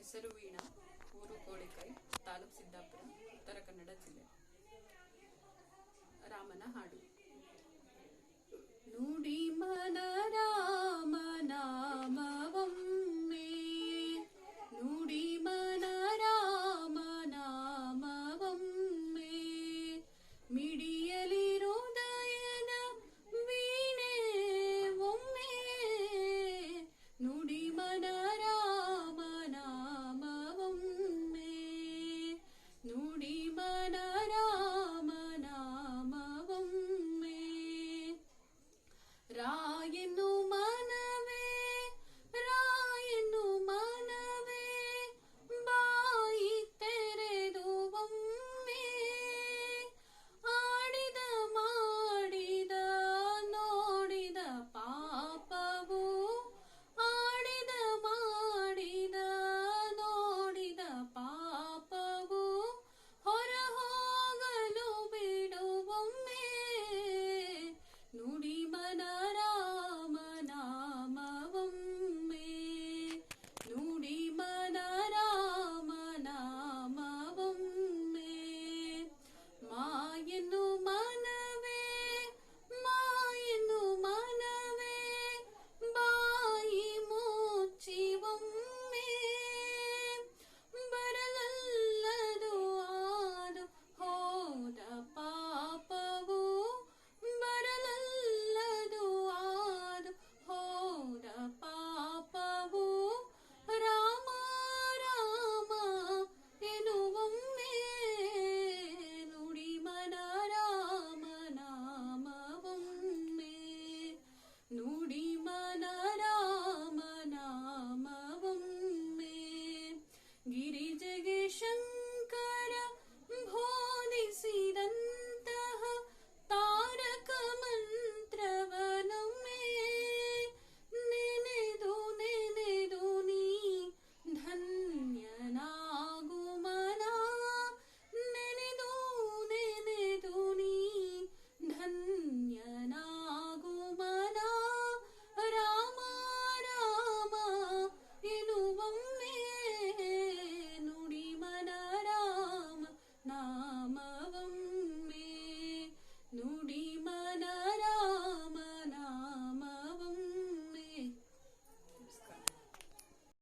ಹೆಸರು ವೀಣಾ ಊರು ಕೋಳಿಕಾಯಿ ತಾಲೂಕು ಸಿದ್ದಾಪುರ ಉತ್ತರ ಕನ್ನಡ ಜಿಲ್ಲೆ. ರಾಮನ ಹಾಡು